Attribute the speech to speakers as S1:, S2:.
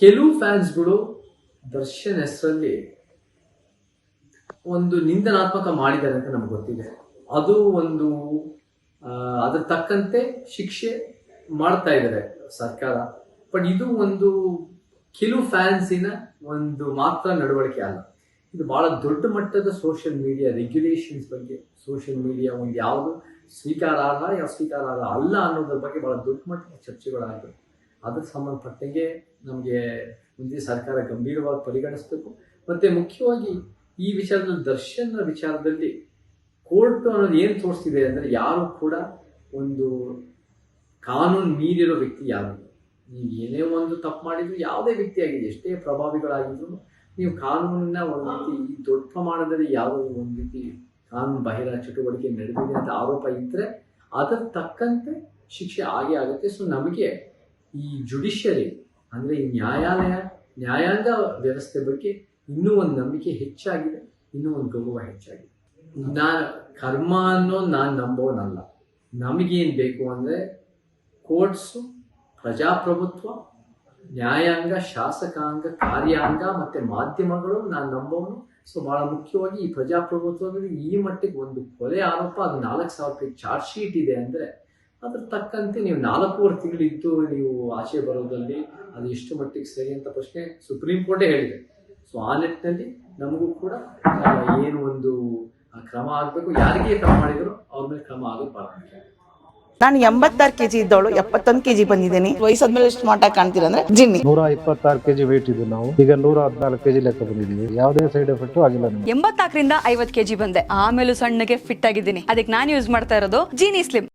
S1: ಕೆಲವು ಫ್ಯಾನ್ಸ್ಗಳು ದರ್ಶನ್ ಹೆಸರಲ್ಲಿ ಒಂದು ನಿಂದನಾತ್ಮಕ ಮಾಡಿದ್ದಾರೆ ಅಂತ ನಮ್ಗೆ ಗೊತ್ತಿದೆ. ಅದು ಒಂದು ಅದರ ತಕ್ಕಂತೆ ಶಿಕ್ಷೆ ಮಾಡ್ತಾ ಇದ್ದಾರೆ ಸರ್ಕಾರ. ಬಟ್ ಇದು ಒಂದು ಕೆಲವು ಫ್ಯಾನ್ಸಿನ ಒಂದು ಮಾತ್ರ ನಡವಳಿಕೆ ಅಲ್ಲ. ಇದು ಬಹಳ ದೊಡ್ಡ ಮಟ್ಟದ ಸೋಷಿಯಲ್ ಮೀಡಿಯಾ ರೆಗ್ಯುಲೇಷನ್ಸ್ ಬಗ್ಗೆ, ಸೋಷಿಯಲ್ ಮೀಡಿಯಾ ಒಂದು ಯಾವುದು ಸ್ವೀಕಾರಾರ್ಹ ಯಾವ ಸ್ವೀಕಾರಾರ್ಹ ಅಲ್ಲ ಅನ್ನೋದ್ರ ಬಗ್ಗೆ ಬಹಳ ದೊಡ್ಡ ಮಟ್ಟದ ಚರ್ಚೆಗಳಾಗಿವೆ. ಅದಕ್ಕೆ ಸಂಬಂಧಪಟ್ಟಂಗೆ ನಮಗೆ ಮುಂದೆ ಸರ್ಕಾರ ಗಂಭೀರವಾಗಿ ಪರಿಗಣಿಸಬೇಕು. ಮತ್ತೆ ಮುಖ್ಯವಾಗಿ ಈ ವಿಚಾರದಲ್ಲಿ ದರ್ಶನ ವಿಚಾರದಲ್ಲಿ ಕೋರ್ಟ್ ಅನ್ನೋದು ಏನು ತೋರಿಸ್ತಿದೆ ಅಂದರೆ ಯಾರು ಕೂಡ ಒಂದು ಕಾನೂನು ಮೀರಿರೋ ವ್ಯಕ್ತಿ ಯಾರು? ನೀವು ಏನೇ ಒಂದು ತಪ್ಪು ಮಾಡಿದ್ರು ಯಾವುದೇ ವ್ಯಕ್ತಿ ಆಗಿದೆ ಎಷ್ಟೇ ಪ್ರಭಾವಿಗಳಾಗಿದ್ರು ನೀವು ಕಾನೂನನ್ನ ಒಂದು ರೀತಿ ಈ ದೊಡ್ಡ ಪ್ರಮಾಣದಲ್ಲಿ ಯಾವುದೋ ಒಂದು ರೀತಿ ಕಾನೂನು ಬಾಹಿರ ಚಟುವಟಿಕೆ ನಡೆದಿದೆ ಅಂತ ಆರೋಪ ಇದ್ದರೆ ಅದರ ತಕ್ಕಂತೆ ಶಿಕ್ಷೆ ಆಗೇ ಆಗುತ್ತೆ. ಸೊ ನಮಗೆ ಈ ಜುಡಿಷಿಯರಿ ಅಂದರೆ ಈ ನ್ಯಾಯಾಲಯ, ನ್ಯಾಯಾಂಗ ವ್ಯವಸ್ಥೆ ಬಗ್ಗೆ ಇನ್ನೂ ಒಂದು ನಂಬಿಕೆ ಹೆಚ್ಚಾಗಿದೆ, ಇನ್ನೂ ಒಂದು ಗೌರವ ಹೆಚ್ಚಾಗಿದೆ. ನಾನು ಕರ್ಮ ಅನ್ನೋ ನಾನು ನಂಬೋನಲ್ಲ. ನಮಗೇನು ಬೇಕು ಅಂದರೆ ಕೋರ್ಟ್ಸು ಪ್ರಜಾಪ್ರಭುತ್ವ, ನ್ಯಾಯಾಂಗ, ಶಾಸಕಾಂಗ, ಕಾರ್ಯಾಂಗ ಮತ್ತೆ ಮಾಧ್ಯಮಗಳು ನಾನು ನಂಬೋನು. ಸೊ ಬಹಳ ಮುಖ್ಯವಾಗಿ ಈ ಪ್ರಜಾಪ್ರಭುತ್ವದಲ್ಲಿ ಈ ಮಟ್ಟಿಗೆ ಒಂದು ಕೊಲೆ ಆರೋಪ, ಅದು ನಾಲ್ಕು ಸಾವಿರ ಚಾರ್ಜ್ ಶೀಟ್ ಇದೆ ಅಂದರೆ ಅದ್ರ ತಕ್ಕಂತೆ ನೀವು ನಾಲ್ಕೂವರೆ ತಿಂಗಳಿದ್ದು ನೀವು ಆಚೆ ಬರೋದಲ್ಲಿ ಅದು ಎಷ್ಟು ಮಟ್ಟಿಗೆ ಸರಿ ಅಂತ ಪ್ರಶ್ನೆ ಸುಪ್ರೀಂ ಕೋರ್ಟೇ ಹೇಳಿದೆ. ಸೊ ಆ ನಿಟ್ಟಿನಲ್ಲಿ ನಮಗೂ ಕೂಡ ಏನು ಒಂದು ಕ್ರಮ ಆಗಬೇಕು. ಯಾರಿಗೆ ಕ್ರಮ ಮಾಡಿದ್ರು ಅವ್ರ ಮೇಲೆ ಕ್ರಮ ಆಗೋ ಬಹಳ
S2: ನಾನು ಎಂಬತ್ತಾರು ಕೆಜಿ ಇದ್ದವಳು ಎಪ್ಪತ್ತೊಂದು ಕೆಜಿ ಬಂದಿದ್ದೀನಿ. ವಯಸ್ಸಾದ್ಮೇಲೆ ಎಷ್ಟು ಮಾಟ ಕಾಣ್ತೀರಾ ಅಂದ್ರೆ ಜಿನ್ನಿ.
S3: ನೂರ ಇಪ್ಪತ್ತಾರು ಕೆಜಿ ವೇಟ್ ಇದ್ದು ನಾವು. ಈಗ ನೂರ ಹದಿನಾಲ್ಕು ಕೆಜಿ ಲೆಕ್ಕ ಬಂದಿದ್ದೀವಿ. ಯಾವುದೇ ಸೈಡ್ ಎಫೆಕ್ಟ್ ಆಗಿಲ್ಲ ನಮಗೆ.
S4: ಎಂಬತ್ನಾಲ್ಕರಿಂದ ಐವತ್ ಕೆಜಿ ಬಂದೆ. ಆಮೇಲೆ ಸಣ್ಣಗೆ ಫಿಟ್ ಆಗಿದ್ದೀನಿ. ಅದಕ್ಕೆ ನಾನು ಯೂಸ್ ಮಾಡ್ತಾ ಇರೋದು ಜೀನಿ ಸ್ಲಿಮ್